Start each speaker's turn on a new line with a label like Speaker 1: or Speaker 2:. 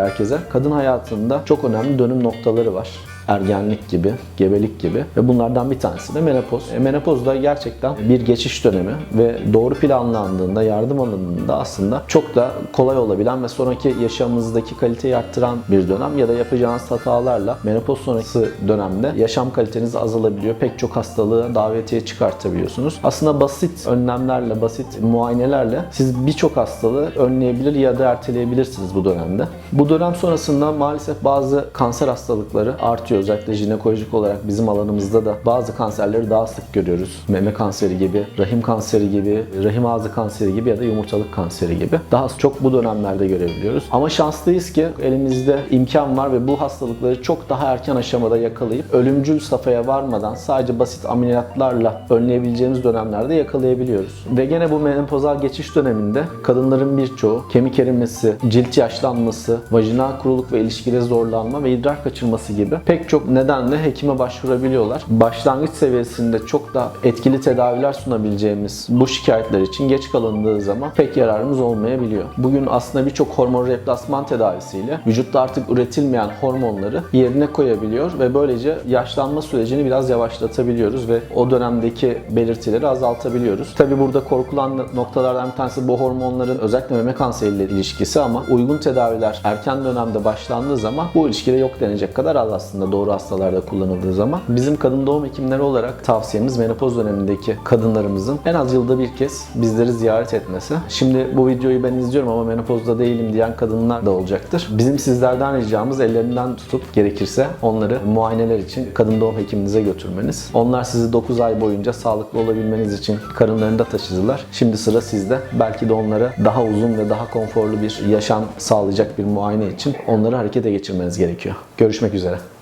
Speaker 1: herkese. Kadın hayatında çok önemli dönüm noktaları var ergenlik gibi, gebelik gibi ve bunlardan bir tanesi de menopoz. E, menopoz da gerçekten bir geçiş dönemi ve doğru planlandığında, yardım alındığında aslında çok da kolay olabilen ve sonraki yaşamınızdaki kaliteyi arttıran bir dönem ya da yapacağınız hatalarla menopoz sonrası dönemde yaşam kaliteniz azalabiliyor. Pek çok hastalığı davetiye çıkartabiliyorsunuz. Aslında basit önlemlerle, basit muayenelerle siz birçok hastalığı önleyebilir ya da erteleyebilirsiniz bu dönemde. Bu dönem sonrasında maalesef bazı kanser hastalıkları artıyor. Özellikle jinekolojik olarak bizim alanımızda da bazı kanserleri daha sık görüyoruz. Meme kanseri gibi, rahim kanseri gibi, rahim ağzı kanseri gibi ya da yumurtalık kanseri gibi. Daha çok bu dönemlerde görebiliyoruz. Ama şanslıyız ki elimizde imkan var ve bu hastalıkları çok daha erken aşamada yakalayıp ölümcül safhaya varmadan sadece basit ameliyatlarla önleyebileceğimiz dönemlerde yakalayabiliyoruz. Ve gene bu menopozal geçiş döneminde kadınların birçoğu kemik erimesi, cilt yaşlanması, vajinal kuruluk ve ilişkide zorlanma ve idrar kaçırması gibi pek çok nedenle hekime başvurabiliyorlar. Başlangıç seviyesinde çok da etkili tedaviler sunabileceğimiz bu şikayetler için geç kalındığı zaman pek yararımız olmayabiliyor. Bugün aslında birçok hormon replasman tedavisiyle vücutta artık üretilmeyen hormonları yerine koyabiliyor ve böylece yaşlanma sürecini biraz yavaşlatabiliyoruz ve o dönemdeki belirtileri azaltabiliyoruz. Tabi burada korkulan noktalardan bir tanesi bu hormonların özellikle meme kanseriyle ilişkisi ama uygun tedaviler erken dönemde başlandığı zaman bu ilişkide yok denecek kadar az aslında doğru hastalarda kullanıldığı zaman. Bizim kadın doğum hekimleri olarak tavsiyemiz menopoz dönemindeki kadınlarımızın en az yılda bir kez bizleri ziyaret etmesi. Şimdi bu videoyu ben izliyorum ama menopozda değilim diyen kadınlar da olacaktır. Bizim sizlerden ricamız ellerinden tutup gerekirse onları muayeneler için kadın doğum hekiminize götürmeniz. Onlar sizi 9 ay boyunca sağlıklı olabilmeniz için karınlarında taşıdılar. Şimdi sıra sizde. Belki de onlara daha uzun ve daha konforlu bir yaşam sağlayacak bir muayene için onları harekete geçirmeniz gerekiyor. Görüşmek üzere.